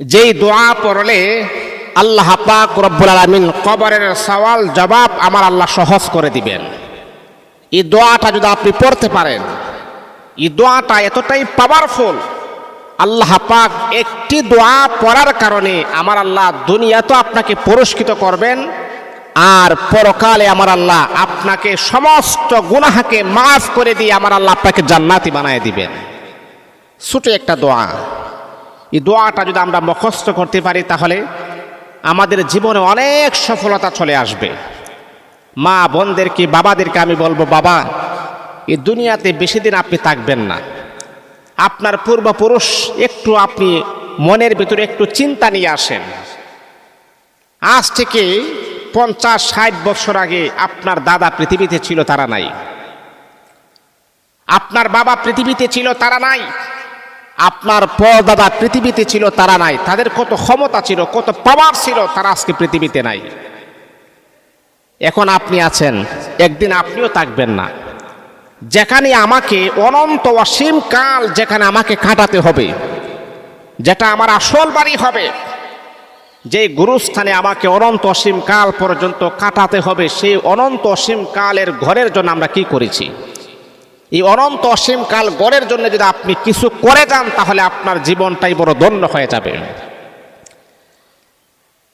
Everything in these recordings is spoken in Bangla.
যেই দোয়া পড়লে আল্লাহ পাক রব্বুল আলামিন কবরের সওয়াল জবাব আমার আল্লাহ সহজ করে দিবেন। এই দোয়াটা যদি আপনি পড়তে পারেন, এই দোয়াটা এতটাই পাওয়ারফুল আল্লাহ পাক একটি দোয়া পড়ার কারণে আমার আল্লাহ দুনিয়া তো আপনাকে পুরস্কৃত করবেন, আর পরকালে আমার আল্লাহ আপনাকে সমস্ত গুনাহাকে মাফ করে দিয়ে আমার আল্লাহ আপনাকে জান্নাতি বানায় দিবেন। ছোট একটা দোয়া। এই দোয়াটা যদি আমরা মুখস্থ করতে পারি, তাহলে আমাদের জীবনে অনেক সফলতা চলে আসবে। মা বোনদেরকে, বাবাদেরকে আমি বলব, বাবা, এই দুনিয়াতে বেশি দিন আপনি থাকবেন না। আপনার পূর্বপুরুষ একটু আপনি মনের ভিতরে একটু চিন্তা নিয়ে আসেন। আজ থেকে পঞ্চাশ, ষাট বছর আগে আপনার দাদা পৃথিবীতে ছিল, তারা নাই। আপনার বাবা পৃথিবীতে ছিল, তারা নাই। আপনার পরদাদা পৃথিবীতে ছিল, তারা নাই। তাদের কত ক্ষমতা ছিল, কত পাওয়ার ছিল, তারা আজকে পৃথিবীতে নাই। এখন আপনি আছেন, একদিন আপনিও থাকবেন না। যেখানে আমাকে অনন্ত অসীম কাল যেখানে আমাকে কাটাতে হবে, যেটা আমার আসল বাড়ি হবে, যে গুরুস্থানে আমাকে অনন্ত অসীম কাল পর্যন্ত কাটাতে হবে, সেই অনন্ত অসীম কালের ঘরের জন্য আমরা কি করেছি? এই অনন্ত অসীম কাল গড়ের জন্য যদি আপনি কিছু করে যান, তাহলে আপনার জীবনটাই বড় দণ্ড হয়ে যাবে।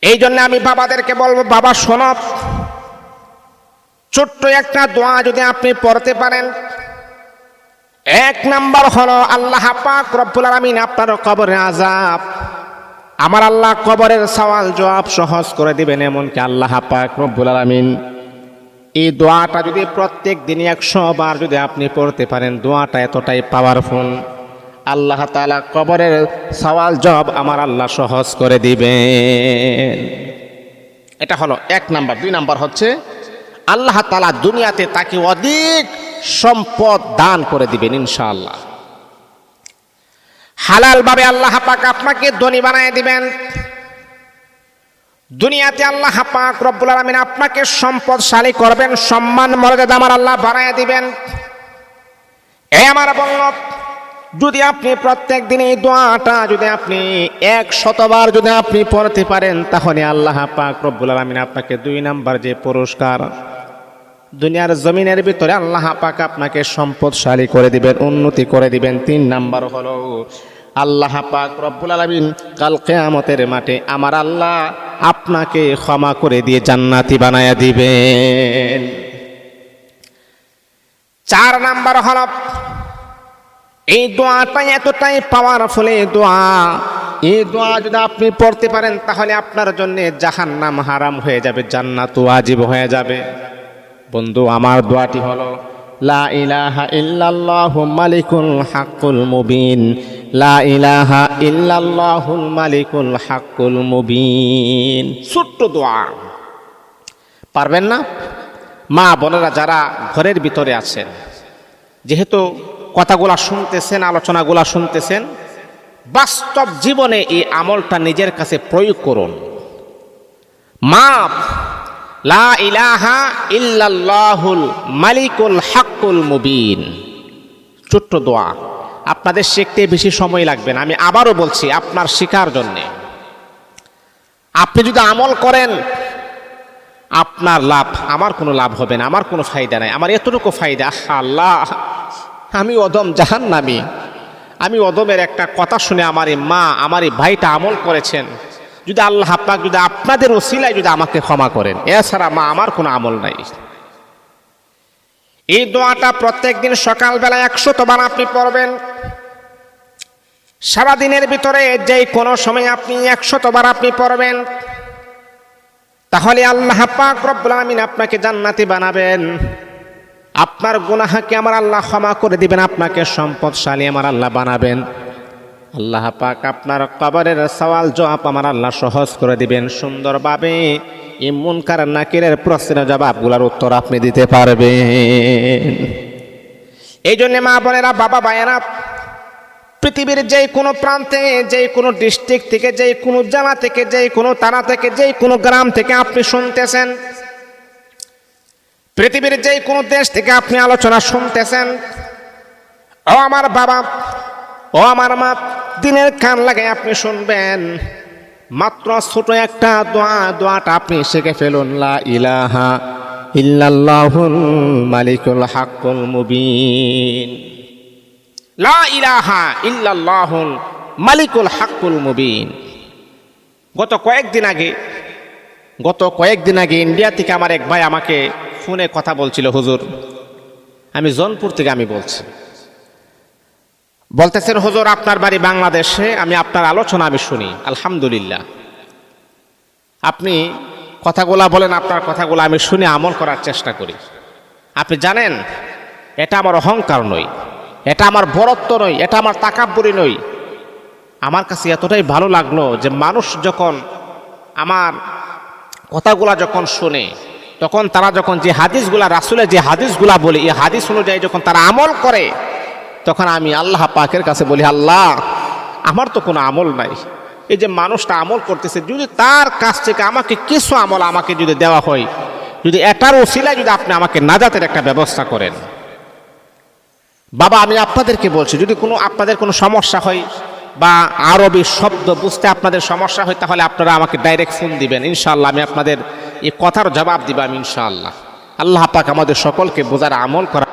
এই জন্য আমি বাবাদেরকে বলব, বাবা শোনব ছোট্ট একটা দোয়া যদি আপনি পড়তে পারেন। এক নাম্বার হলো, আল্লাহ পাক রব্বুল আলামিন আপনার কবরে আজাব আমার আল্লাহ কবরের সওয়াল জবাব সহজ করে দিবেন, এমনকি আল্লাহ পাক রব্বুল আলামিন এই দোয়াটা যদি প্রত্যেক দিনে একশো বার যদি আপনি পড়তে পারেন, দোয়াটা এতটাই পাওয়ারফুল আল্লাহ তাআলা কবরের সওয়াল জব আমার আল্লাহ সহজ করে দিবেন। এটা হলো এক নাম্বার। দুই নাম্বার হচ্ছে, আল্লাহ তালা দুনিয়াতে তাকে অধিক সম্পদ দান করে দিবেন ইনশাআল্লাহ। হালালভাবে আল্লাহ পাক আপনাকে ধনী বানায় দিবেন। দুনিয়াতে আল্লাহ পাক রব্বুল আলামিন আপনাকে সম্পদশালী করবেন, সম্মান মর্যাদা আমার আল্লাহ বানায় দিবেন। এ আমার বলল যদি আপনি প্রত্যেক দিন এই দোয়াটা যদি আপনি এক শতবার যদি আপনি পড়তে পারেন, তাহলে আল্লাহ পাক রব্বুল আলামিন আপনাকে দুই নাম্বার যে পুরস্কার, দুনিয়ার জমিনের ভিতরে আল্লাহ পাক আপনাকে সম্পদশালী করে দিবেন, উন্নতি করে দিবেন। তিন নাম্বার হলো, আল্লাহ পাক রব্বুল আলামিন কাল কেয়ামতের মাঠে আমার আল্লাহ আপনাকে ক্ষমা করে দিয়ে জান্নাতি বানায়া দিবেন। চার নাম্বার হল এই দোয়াটা এতটাই পাওয়ারফুল এই দোয়া। এই দোয়া যদি আপনি পড়তে পারেন, তাহলে আপনার জন্য জাহান্নাম হারাম হয়ে যাবে জান্নাত ওয়াজিব হয়ে যাবে। বন্ধু, আমার দোয়াটি হলো, লা ইলাহা ইল্লাল্লাহু মালিকুল হাক্কুল মুবিন। লা ইলাহা ইল্লাল্লাহুল মালিকুল হাক্কুল মুবিন। ছোট্ট দোয়া। পারবেন না? মা বোনেরা যারা ঘরের ভিতরে আছেন যেহেতু কথাগুলা শুনতেছেন আলোচনাগুলা শুনতেছেন বাস্তব জীবনে এই আমলটা নিজের কাছে প্রয়োগ করুন। মাপ লা ইলাহা ইল্লাল্লাহুল মালিকুল হাক্কুল মুবিন। ছোট্ট দোয়া। আপনাদের শিখতে বেশি সময় লাগবে না। আমি আবারও বলছি, আপনার শিকার জন্যে। আপনি যদি আমল করেন, আপনার লাভ, আমার কোনো লাভ হবে না, আমার কোনো ফায়দা নাই। আমার এতটুকু ফায়দা, আল্লাহ, আমি অদম জাহান নামি আমি অদমের একটা কথা শুনে আমার মা আমার এই ভাইটা আমল করেছেন। যদি আল্লাহ পাক যদি আপনাদের ওসিলায় যদি আমাকে ক্ষমা করেন, এছাড়া মা, আমার কোনো আমল নাই। এই দোয়াটা প্রত্যেক দিন সকালবেলা একশতবার আপনি পড়বেন। সারাদিনের ভিতরে যে কোনো সময় আপনি একশতবার আপনি পড়বেন। তাহলে আল্লাহ পাক রব্বুল আলামিন আপনাকে জান্নাতি বানাবেন। আপনার গুনাহাকে আমার আল্লাহ ক্ষমা করে দিবেন, আপনাকে সম্পদশালী আমার আল্লাহ বানাবেন। আল্লাহ পাক আপনার কবরের সওয়াল জবাব আমার আল্লাহ সহজ করে দিবেন। সুন্দরভাবে এই মুনকার নাকিরের প্রশ্নের জবাবগুলোর উত্তর আপনি দিতে পারবেন। এই জন্যে মা বোনেরা, বাবা ভাইয়েরা, পৃথিবীর যে কোনো প্রান্তে যে কোনো ডিস্ট্রিক্ট থেকে যে কোনো জেলা থেকে যে কোনো থানা থেকে যে কোনো গ্রাম থেকে আপনি শুনতেছেন। পৃথিবীর যে কোনো দেশ থেকে আপনি আলোচনা শুনতেছেন। ও আমার বাবা, ও আমার মা, দিনের কান লাগে আপনি শুনবেন। মাত্র ছোট একটা দোয়া, দোয়াটা আপনি শিখে ফেলুন, লা ইলাহা ইল্লাল্লাহুল মালিকুল হাক্কুল মুবিন। লা ইলাহা ইল্লাল্লাহুল মালিকুল হাক্কুল মুবিন। গত কয়েকদিন আগে, গত কয়েকদিন আগে ইন্ডিয়া থেকে আমার এক ভাই আমাকে ফোনে কথা বলছিল, হুজুর, আমি জনপুর থেকে আমি বলছি। বলতেছেন, হুজুর, আপনার বাড়ি বাংলাদেশে, আমি আপনার আলোচনা আমি শুনি। আলহামদুলিল্লাহ। আপনি কথাগুলা বলেন, আপনার কথাগুলো আমি শুনে আমল করার চেষ্টা করি। আপনি জানেন, এটা আমার অহংকার নয় এটা আমার বরত্ব নয় এটা আমার তাকাব্বরি নয় আমার কাছে এতটাই ভালো লাগল যে মানুষ যখন আমার কথাগুলা যখন শুনে, তখন তারা যখন যে হাদিসগুলা, রাসুলের যে হাদিসগুলা বলে, এই হাদিস অনুযায়ী যখন তারা আমল করে তখন আমি আল্লাহ পাকের কাছে বলি, আল্লাহ, আমার তো কোনো আমল নাই। এই যে মানুষটা আমল করতেছে, যদি তার কাছ থেকে আমাকে কিছু আমল আমাকে যদি দেওয়া হয়, যদি এটার ওসিলায় যদি আপনি আমাকে নাজাতের একটা ব্যবস্থা করেন। বাবা, আমি আপনাদেরকে বলছি, যদি কোনো আপনাদের কোনো সমস্যা হয় বা আরবি শব্দ বুঝতে আপনাদের সমস্যা হয়, তাহলে আপনারা আমাকে ডাইরেক্ট ফোন দিবেন। ইনশাআল্লাহ আমি আপনাদের এই কথার জবাব দিব আমি ইনশাআল্লাহ। আল্লাহ পাক আমাদের সকলকে বোঝার আমল করা